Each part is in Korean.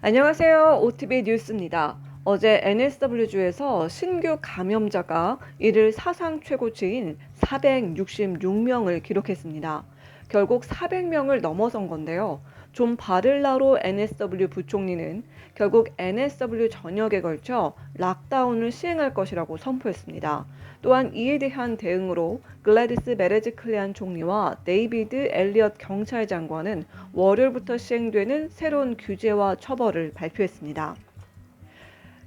안녕하세요. OTB 뉴스입니다. 어제 NSW주에서 신규 감염자가 이를 사상 최고치인 466명을 기록했습니다. 결국 400명을 넘어선 건데요. 존 바를라로 NSW 부총리는 결국 NSW 전역에 걸쳐 락다운을 시행할 것이라고 선포했습니다. 또한 이에 대한 대응으로 글래디스 메레즈 클리안 총리와 데이비드 엘리엇 경찰 장관은 월요일부터 시행되는 새로운 규제와 처벌을 발표했습니다.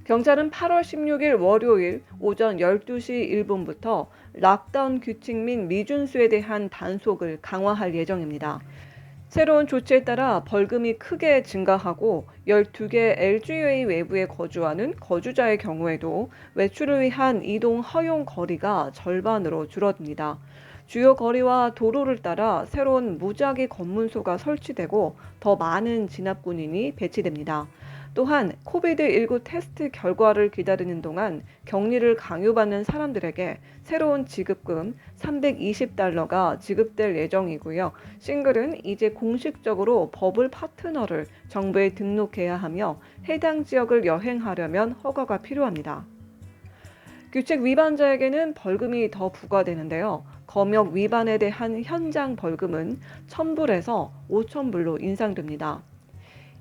경찰은 8월 16일 월요일 오전 12시 1분부터 락다운 규칙 및 미준수에 대한 단속을 강화할 예정입니다. 새로운 조치에 따라 벌금이 크게 증가하고 12개 LGA 외부에 거주하는 거주자의 경우에도 외출을 위한 이동 허용 거리가 절반으로 줄어듭니다. 주요 거리와 도로를 따라 새로운 무작위 검문소가 설치되고 더 많은 진압 군인이 배치됩니다. 또한 코비드19 테스트 결과를 기다리는 동안 격리를 강요받는 사람들에게 새로운 지급금 320달러가 지급될 예정이고요. 싱글은 이제 공식적으로 버블 파트너를 정부에 등록해야 하며 해당 지역을 여행하려면 허가가 필요합니다. 규칙 위반자에게는 벌금이 더 부과되는데요. 검역 위반에 대한 현장 벌금은 1000불에서 5000불로 인상됩니다.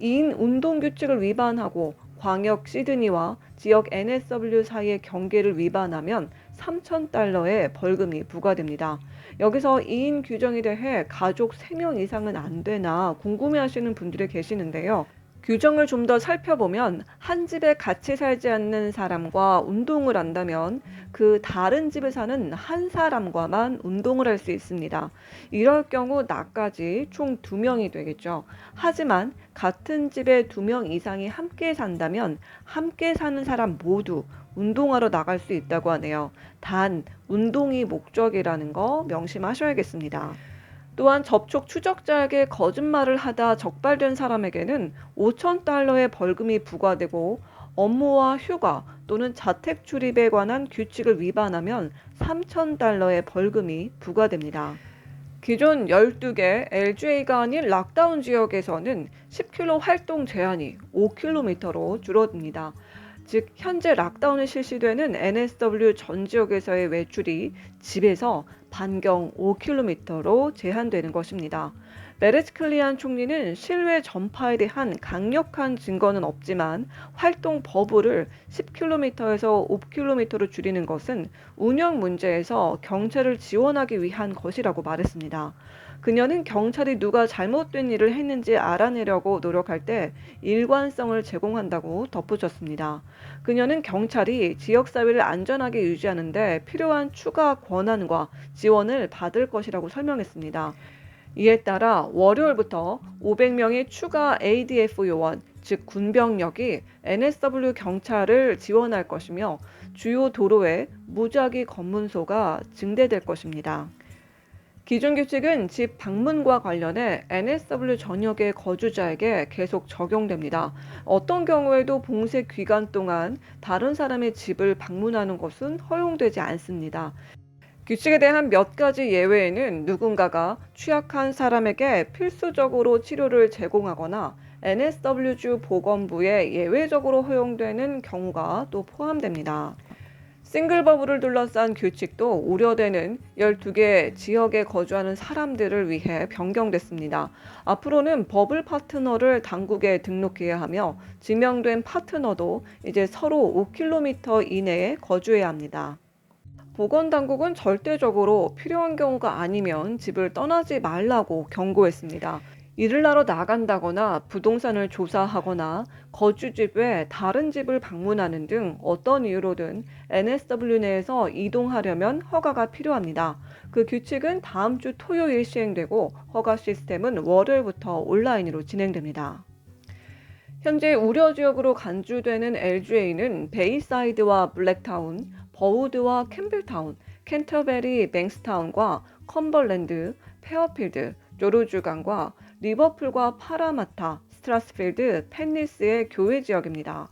이인 운동 규칙을 위반하고 광역 시드니와 지역 NSW 사이의 경계를 위반하면 3,000달러의 벌금이 부과됩니다. 여기서 2인 규정에 대해 가족 3명 이상은 안 되나 궁금해 하시는 분들이 계시는데요. 규정을 좀 더 살펴보면 한 집에 같이 살지 않는 사람과 운동을 한다면 그 다른 집에 사는 한 사람과만 운동을 할 수 있습니다. 이럴 경우 나까지 총 두 명이 되겠죠. 하지만 같은 집에 두 명 이상이 함께 산다면 함께 사는 사람 모두 운동하러 나갈 수 있다고 하네요. 단 운동이 목적이라는 거 명심하셔야겠습니다. 또한 접촉 추적자에게 거짓말을 하다 적발된 사람에게는 5천 달러의 벌금이 부과되고 업무와 휴가 또는 자택 출입에 관한 규칙을 위반하면 3천 달러의 벌금이 부과됩니다. 기존 12개 LGA가 아닌 락다운 지역에서는 10km 활동 제한이 5km로 줄어듭니다. 즉 현재 락다운이 실시되는 NSW 전 지역에서의 외출이 집에서 반경 5km로 제한되는 것입니다. 메르츠클리안 총리는 실외 전파에 대한 강력한 증거는 없지만 활동 버블을 10km에서 5km로 줄이는 것은 운영 문제에서 경찰을 지원하기 위한 것이라고 말했습니다. 그녀는 경찰이 누가 잘못된 일을 했는지 알아내려고 노력할 때 일관성을 제공한다고 덧붙였습니다. 그녀는 경찰이 지역사회를 안전하게 유지하는데 필요한 추가 권한과 지원을 받을 것이라고 설명했습니다. 이에 따라 월요일부터 500명의 추가 ADF 요원, 즉 군병력이 NSW 경찰을 지원할 것이며 주요 도로에 무작위 검문소가 증대될 것입니다. 기존 규칙은 집 방문과 관련해 NSW 전역의 거주자에게 계속 적용됩니다. 어떤 경우에도 봉쇄 기간 동안 다른 사람의 집을 방문하는 것은 허용되지 않습니다. 규칙에 대한 몇 가지 예외에는 누군가가 취약한 사람에게 필수적으로 치료를 제공하거나 NSW주 보건부에 예외적으로 허용되는 경우가 또 포함됩니다. 싱글 버블을 둘러싼 규칙도 우려되는 12개 지역에 거주하는 사람들을 위해 변경됐습니다. 앞으로는 버블 파트너를 당국에 등록해야 하며 지명된 파트너도 이제 서로 5km 이내에 거주해야 합니다. 보건당국은 절대적으로 필요한 경우가 아니면 집을 떠나지 말라고 경고했습니다. 일을 하러 나간다거나 부동산을 조사하거나 거주집 외 다른 집을 방문하는 등 어떤 이유로든 NSW 내에서 이동하려면 허가가 필요합니다. 그 규칙은 다음 주 토요일 시행되고 허가 시스템은 월요일부터 온라인으로 진행됩니다. 현재 우려 지역으로 간주되는 LGA는 베이사이드와 블랙타운, 버우드와 캠벨타운, 캔터베리 뱅스타운과 컴벌랜드, 페어필드, 조르주강과 리버풀과 파라마타, 스트라스필드, 펜니스의 교외 지역입니다.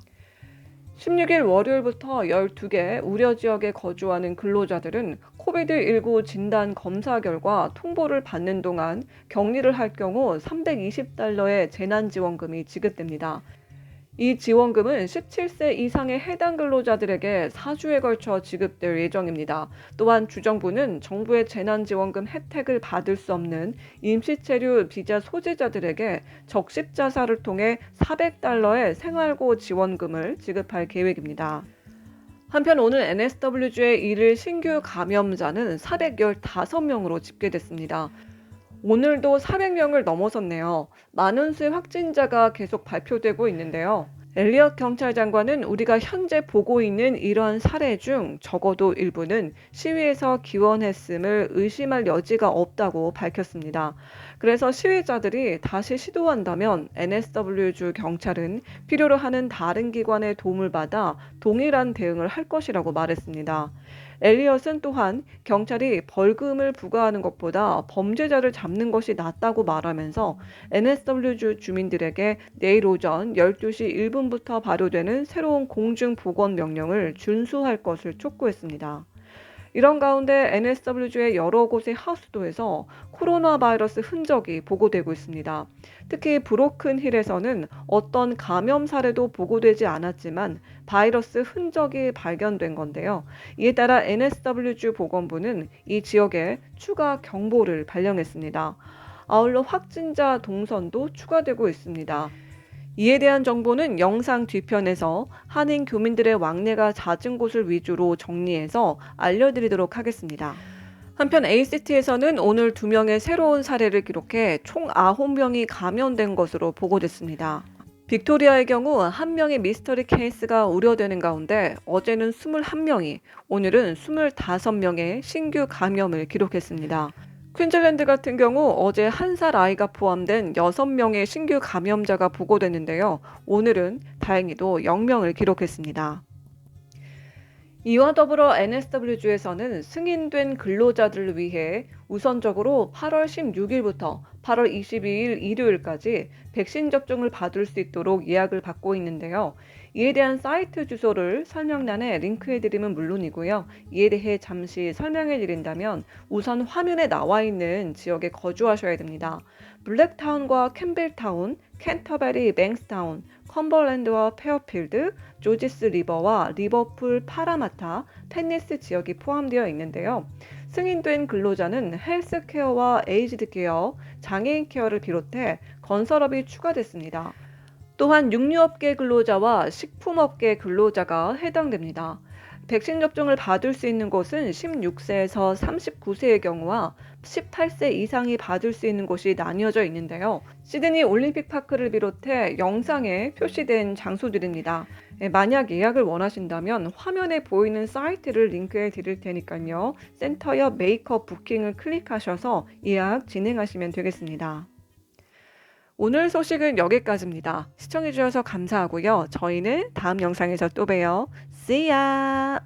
16일 월요일부터 12개 우려 지역에 거주하는 근로자들은 코비드19 진단 검사 결과 통보를 받는 동안 격리를 할 경우 320달러의 재난지원금이 지급됩니다. 이 지원금은 17세 이상의 해당 근로자들에게 4주에 걸쳐 지급될 예정입니다. 또한 주정부는 정부의 재난지원금 혜택을 받을 수 없는 임시체류 비자 소지자들에게 적십자사를 통해 400달러의 생활고 지원금을 지급할 계획입니다. 한편 오늘 NSW주의 일일 신규 감염자는 415명으로 집계됐습니다. 오늘도 400명을 넘어섰네요. 많은 수의 확진자가 계속 발표되고 있는데요. 엘리엇 경찰장관은 우리가 현재 보고 있는 이러한 사례 중 적어도 일부는 시위에서 기원했음을 의심할 여지가 없다고 밝혔습니다. 그래서 시위자들이 다시 시도한다면 NSW주 경찰은 필요로 하는 다른 기관의 도움을 받아 동일한 대응을 할 것이라고 말했습니다. 엘리엇은 또한 경찰이 벌금을 부과하는 것보다 범죄자를 잡는 것이 낫다고 말하면서 NSW주 주민들에게 내일 오전 12시 1분부터 발효되는 새로운 공중보건 명령을 준수할 것을 촉구했습니다. 이런 가운데 NSW주의 여러 곳의 하수도에서 코로나 바이러스 흔적이 보고되고 있습니다. 특히 브로큰 힐에서는 어떤 감염 사례도 보고되지 않았지만 바이러스 흔적이 발견된 건데요. 이에 따라 NSW주 보건부는 이 지역에 추가 경보를 발령했습니다. 아울러 확진자 동선도 추가되고 있습니다. 이에 대한 정보는 영상 뒤편에서 한인 교민들의 왕래가 잦은 곳을 위주로 정리해서 알려드리도록 하겠습니다. 한편 ACT에서는 오늘 두 명의 새로운 사례를 기록해 총 9명이 감염된 것으로 보고됐습니다. 빅토리아의 경우 한 명의 미스터리 케이스가 우려되는 가운데 어제는 21명이, 오늘은 25명의 신규 감염을 기록했습니다. 퀸즐랜드 같은 경우 어제 한 살 아이가 포함된 6명의 신규 감염자가 보고됐는데요. 오늘은 다행히도 0명을 기록했습니다. 이와 더불어 NSW주에서는 승인된 근로자들을 위해 우선적으로 8월 16일부터 8월 22일 일요일까지 백신 접종을 받을 수 있도록 예약을 받고 있는데요. 이에 대한 사이트 주소를 설명란에 링크해드리면 물론이고요. 이에 대해 잠시 설명해 드린다면 우선 화면에 나와 있는 지역에 거주하셔야 됩니다. 블랙타운과 캠벨타운, 캔터베리, 뱅스타운, 컴버랜드와 페어필드, 조지스 리버와 리버풀 파라마타, 펜니스 지역이 포함되어 있는데요. 승인된 근로자는 헬스케어와 에이지드 케어, 장애인 케어를 비롯해 건설업이 추가됐습니다. 또한 육류업계 근로자와 식품업계 근로자가 해당됩니다. 백신 접종을 받을 수 있는 곳은 16세에서 39세의 경우와 18세 이상이 받을 수 있는 곳이 나뉘어져 있는데요. 시드니 올림픽 파크를 비롯해 영상에 표시된 장소들입니다. 예, 만약 예약을 원하신다면 화면에 보이는 사이트를 링크해 드릴 테니까요. 센터 옆 메이크업 부킹을 클릭하셔서 예약 진행하시면 되겠습니다. 오늘 소식은 여기까지입니다. 시청해주셔서 감사하고요. 저희는 다음 영상에서 또 봬요. See ya!